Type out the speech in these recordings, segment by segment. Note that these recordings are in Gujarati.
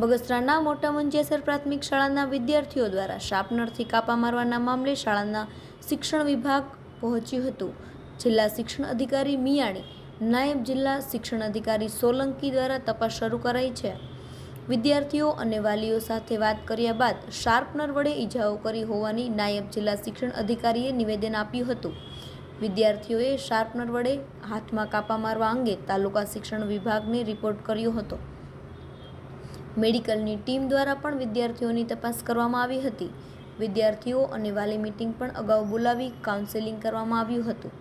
બગસરાના મોટા પ્રાથમિક શાળાના વિદ્યાર્થીઓ દ્વારા શાર્પનરથી કાપા મારવાના મામલે શાળાના શિક્ષણ વિભાગ પહોંચ્યું હતું. જિલ્લા શિક્ષણ અધિકારી મિયાણી નાયબ જિલ્લા શિક્ષણ અધિકારી સોલંકી દ્વારા તપાસ શરૂ કરાઈ છે. વિદ્યાર્થીઓ અને વાલીઓ સાથે વાત કર્યા બાદ શાર્પનર વડે ઈજાઓ કરી હોવાની નાયબ જિલ્લા શિક્ષણ અધિકારીએ નિવેદન આપ્યું હતું. વિદ્યાર્થીઓએ શાર્પનર વડે હાથમાં કાપા મારવા અંગે તાલુકા શિક્ષણ વિભાગને રિપોર્ટ કર્યો હતો. મેડિકલની ટીમ દ્વારા પણ વિદ્યાર્થીઓની તપાસ કરવામાં આવી હતી. વિદ્યાર્થીઓ અને વાલી મીટિંગ પણ અગાઉ બોલાવી કાઉન્સેલિંગ કરવામાં આવ્યું હતું.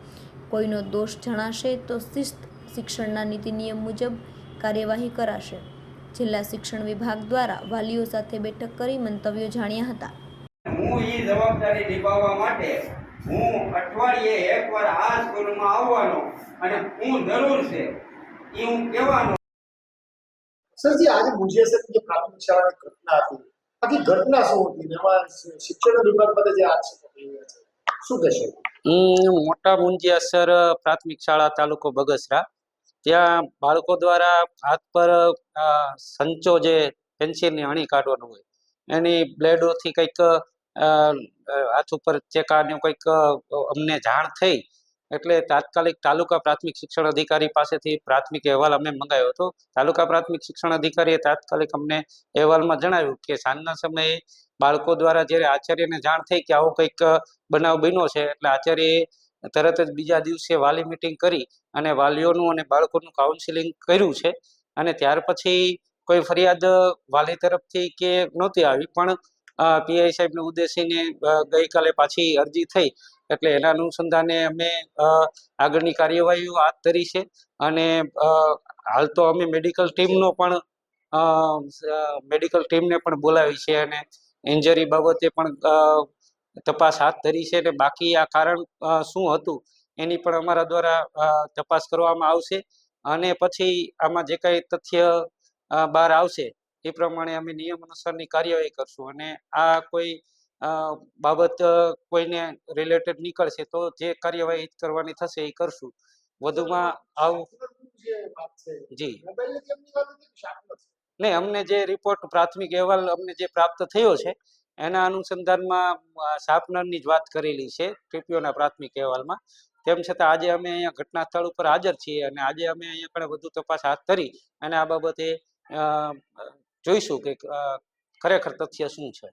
કોઈનો દોષ જણાશે તો શિસ્ત શિક્ષણના નીતિ નિયમ મુજબ કાર્યવાહી કરાશે. જિલ્લા શિક્ષણ વિભાગ દ્વારા વાલીઓ સાથે બેઠક કરી મંતવ્યો જાણ્યા હતા. હું એ જવાબદારી નિભાવવા માટે હું અઠવાડિયે એકવાર આ સ્કૂલમાં આવવાનો અને હું જરૂર છે એ હું કહેવાનો. સરજી આજે મુજેસરની જે પ્રાથમિક શાળાની ઘટના હતી આખી ઘટના શું હતી એમાં શિક્ષણ વિભાગ માટે જે આક્ષેપો શું કહેશો? હું મોટા મુંજિયાસર પ્રાથમિક શાળા તાલુકો બગસરા. ત્યાં બાળકો દ્વારા હાથ પર સંચો જે પેન્સિલની અણી કાઢવાનું હોય એની બ્લેડોથી કંઈક હાથ ઉપર ચેકાને કંઈક અમને જાણ થઈ, એટલે તાત્કાલિક તાલુકા પ્રાથમિક શિક્ષણ અધિકારી પાસેથી પ્રાથમિક અહેવાલ અમે મંગાવ્યો હતો. તાલુકા પ્રાથમિક શિક્ષણ અધિકારીએ તાત્કાલિક અમને અહેવાલમાં જણાવ્યું કે સાંજના સમયે બાળકો દ્વારા જ્યારે આચાર્યને જાણ થઈ કે આવો કંઈક બનાવ બન્યો છે, એટલે આચાર્યએ તરત જ બીજા દિવસે વાલી મિટિંગ કરી અને વાલીઓનું અને બાળકોનું કાઉન્સિલિંગ કર્યું છે. અને ત્યાર પછી કોઈ ફરિયાદ વાલી તરફથી કે નહોતી આવી, પણ પીઆઈ સાહેબને ઉદ્દેશીને ગઈકાલે પાછી અરજી થઈ. એટલે એના અનુસંધાને અમે આગળની કાર્યવાહીઓ હાથ ધરી છે. અને હાલ તો અમે મેડિકલ ટીમનો પણ મેડિકલ ટીમને પણ બોલાવી છે અને ઇન્જરી બાબતે પણ તપાસ હાથ ધરી છે અને બાકી આ કારણ શું હતું એની પણ અમારા દ્વારા તપાસ કરવામાં આવશે. અને પછી આમાં જે કાંઈ તથ્ય બહાર આવશે એ પ્રમાણે અમે નિયમ અનુસારની કાર્યવાહી કરશું. અને આ કોઈ બાબત કોઈને રિલેટેડ નીકળશે તો જે કાર્યવાહી કરવાની થશે એ કરશું. વધુમાં આવું જે? નહીં, અમને જે રિપોર્ટ પ્રાથમિક અહેવાલ અમને જે પ્રાપ્ત થયો છે, એના અનુસંધાનમાં શાર્પનરની જ વાત કરેલી છે ટીપીઓના પ્રાથમિક અહેવાલમાં. તેમ છતાં આજે અમે અહીંયા ઘટના સ્થળ ઉપર હાજર છીએ અને આજે અમે અહીંયા પણ વધુ તપાસ હાથ ધરી અને આ બાબતે જોઈશું કે ખરેખર તથ્ય શું છે.